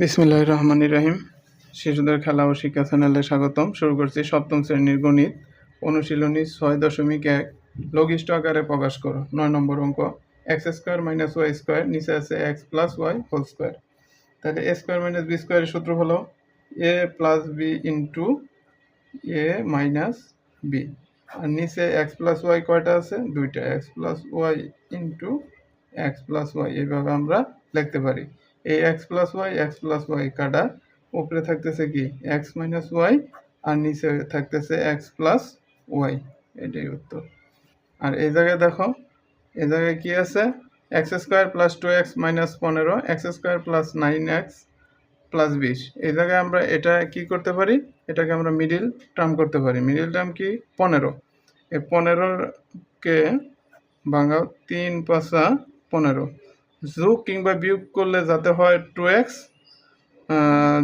বিসমিল্লাহ রহমান রহিম। শিশুদের খেলা ও শিক্ষা চ্যানেলে স্বাগতম। শুরু করছি সপ্তম শ্রেণির গণিত। অনুশীলনী ছয় দশমিক এক। লঘিষ্ঠ আকারে প্রকাশ করো। নয় নম্বর অঙ্ক। X square minus y square, নিচে আছে x plus y whole square. তাহলে এ স্কোয়ার মাইনাস বি স্কোয়ারের সূত্র হলো a plus b into a minus b. আর নিচে এক্স প্লাস ওয়াই কয়টা আছে? দুইটা। X plus y into x plus y. এইভাবে আমরা লিখতে পারি। এই x plus y x plus y কাটা। উপরে থাকতেছে কি? এক্স মাইনাস ওয়াই আর নিচে থাকতেছে এক্স প্লাস ওয়াই এটাই উত্তর। আর এই জায়গায় দেখো, এই জায়গায় কি আছে? X square plus two x minus পনেরো x square plus nine x plus বিশ। এই জায়গায় আমরা এটা কি করতে পারি? এটাকে আমরা মিডিল টার্ম করতে পারি। মিডিল টার্ম কি? পনেরো। এই পনেরোকে ভাঙাও তিন পাঁচা পনেরো। যোগ কিংবা বিয়োগ করলে যাতে হয় টু এক্স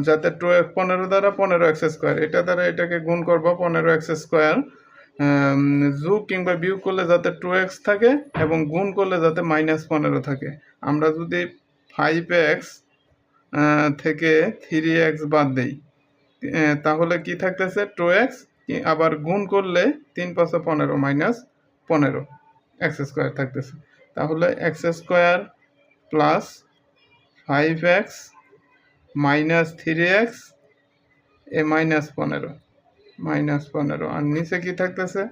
যাতে টু এক্স পনেরো দ্বারা পনেরো এক্স স্কোয়ার এটা দ্বারা এটাকে গুণ করব পনেরো এক্স স্কোয়ার যোগ কিংবা বিয়োগ করলে যাতে টু এক্স থাকে এবং গুণ করলে যাতে মাইনাস পনেরো থাকে। আমরা যদি ফাইভ এক্স থেকে থ্রি এক্স বাদ দিই তাহলে কি থাকতেছে টু এক্স আবার গুণ করলে তিন পাঁচশো পনেরো মাইনাস পনেরো এক্স স্কোয়ার থাকতেছে। তাহলে x square plus five x minus three x এ মাইনাস পনেরো মাইনাস পনেরো। আর নিচে কি থাকতেছে?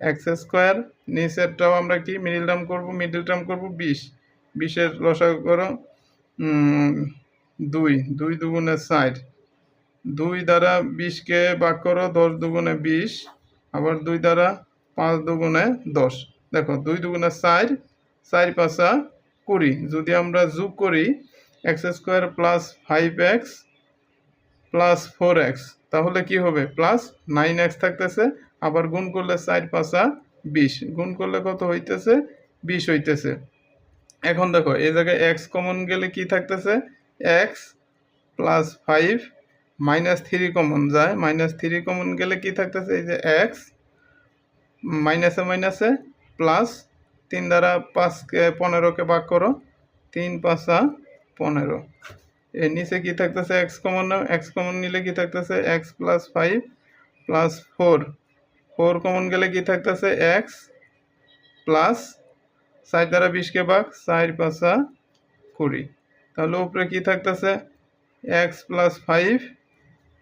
এক্স স্কোয়ার নিচেরটাও আমরা কি? মিডিল টার্ম করব মিডিল টার্ম করব বিশ। বিশের লসা করো দুই দুই দুগুণে ষাট। দুই দ্বারা বিশকে ভাগ করো, দশ দুগুণে বিশ। আবার দুই দ্বারা পাঁচ দুগুণে দশ। দেখো, দুই দুগুণে ষাট, চার পাঁচা কুড়ি যদি আমরা যোগ করি x square plus five x plus four x তাহলে কি হবে? প্লাস নাইন এক্স থাকতেছে, আবার গুণ করলে চার পাঁচা বিশ, গুণ করলে কত হইতেছে? বিশ হইতেছে। এখন দেখো, এই জায়গায় এক্স কমন গেলে কি থাকতেছে? X plus five minus three common যায় মাইনাস থ্রি কমন গেলে কি থাকতেছে? এই যে এক্স মাইনাসে মাইনাসে প্লাস তিন দ্বারা পাঁচকে পনেরোকে ভাগ করো, তিন পাঁচা পনেরো। এর নিচে কি থাকতেছে এক্স কমন নাও এক্স কমন নিলে কি থাকতেছে x plus five plus four four common গেলে কি থাকতেছে এক্স প্লাস চার দ্বারা বিশকে ভাগ চার পাঁচা কুড়ি। তাহলে উপরে কি থাকতেছে? এক্স প্লাস ফাইভ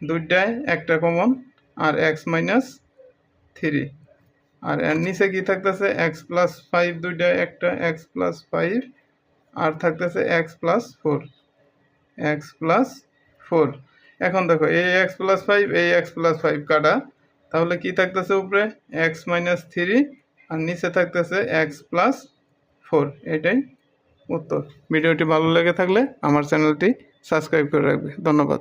দুইটায় একটা কমন আর এক্স মাইনাস থ্রি আর এর নিচে কি থাকতেছে? এক্স প্লাস ফাইভ দুইটায় একটা এক্স প্লাস ফাইভ আর থাকতেছে x plus four x plus four এখন দেখো, এই এক্স প্লাস ফাইভ এই এক্স প্লাস ফাইভ কাটা। তাহলে কি থাকতেছে উপরে? এক্স মাইনাস থ্রি আর নিচে থাকতেছে এক্স প্লাস ফোর এটাই উত্তর। ভিডিওটি ভালো লেগে থাকলে আমার চ্যানেলটি সাবস্ক্রাইব করে রাখবে। ধন্যবাদ।